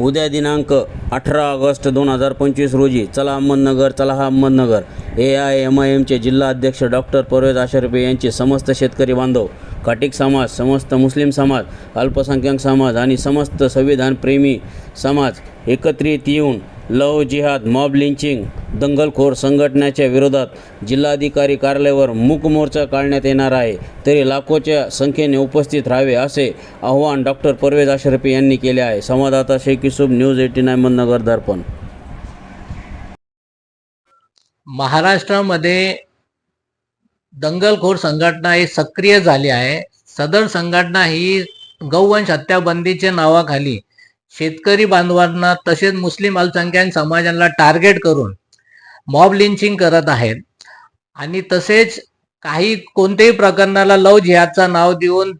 उद्या दिनांक अठरा ऑगस्ट दोन हजार पंचवीस रोजी चला अहमदनगर चला हा Ahmednagar. A I M I M जिल्हा अध्यक्ष डॉक्टर परवेज आशरपे यांचे समस्त शेतकरी बांधव काटिक समाज समस्त मुस्लिम समाज अल्पसंख्याक समाज आणि समस्त संविधान प्रेमी समाज एकत्रित येऊन लव जिहाद मॉब लिंचिंग दंगलखोर संघटनेच्या विरोधात जिल्हाधिकारी कार्यालयावर मूक मोर्चा काढण्यात येणार आहे. तरी लाखोच्या संख्येने उपस्थित राहावे असे आव्हान डॉक्टर परवेज अशरफी यांनी केले आहे. संवाददाता Shaikh Yusuf news AT nine Nagar Darpan. महाराष्ट्रामध्ये दंगलखोर संघटना ही सक्रिय झाली आहे. सदर संघटना ही गौवंश हत्याबंदीच्या नावाखाली शेतकरी बांधवांना तसेच मुस्लिम अल्पसंख्याक समाजाला टार्गेट करून मॉब लिंचिंग करत आहेत. आणि तसेच काही कोणत्याही प्रकरणाला लव जिहादचं नाव देऊन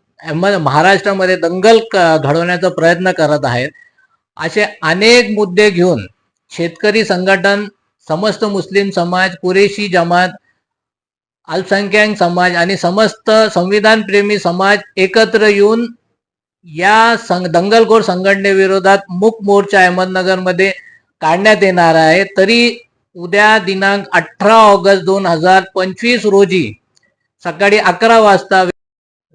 महाराष्ट्रामध्ये दंगल क- घडवण्याचा प्रयत्न करत आहेत. असे अनेक मुद्दे घेऊन शेतकरी संघटन समस्त मुस्लिम समाज कुरेशी जमात अल्पसंख्याक समाज आणि समस्त संविधानप्रेमी समाज एकत्र येऊन या संग दंगलखोर संघटनेविरोधात मूक मोर्चा अहमदनगरमध्ये काढण्यात येणार आहे. तरी उद्या दिनांक अठरा ऑगस्ट दोन हजार पंचवीस रोजी सकाळी अकरा वाजता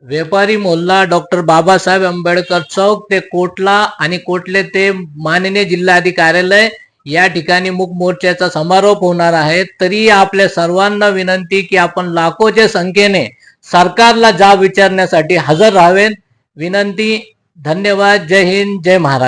व्यापारी मोल्ला डॉक्टर बाबासाहेब आंबेडकर चौक ते कोटला आणि कोटले ते माननीय जिल्हाधिकारी कार्यालय या ठिकाणी मूक मोर्चाचा समारोप होणार आहे. तरी आपल्या सर्वांना विनंती की आपण लाखोच्या संख्येने सरकारला जाब विचारण्यासाठी हजर राहावेत. विनंती धन्यवाद जय हिंद जय महाराष्ट्र.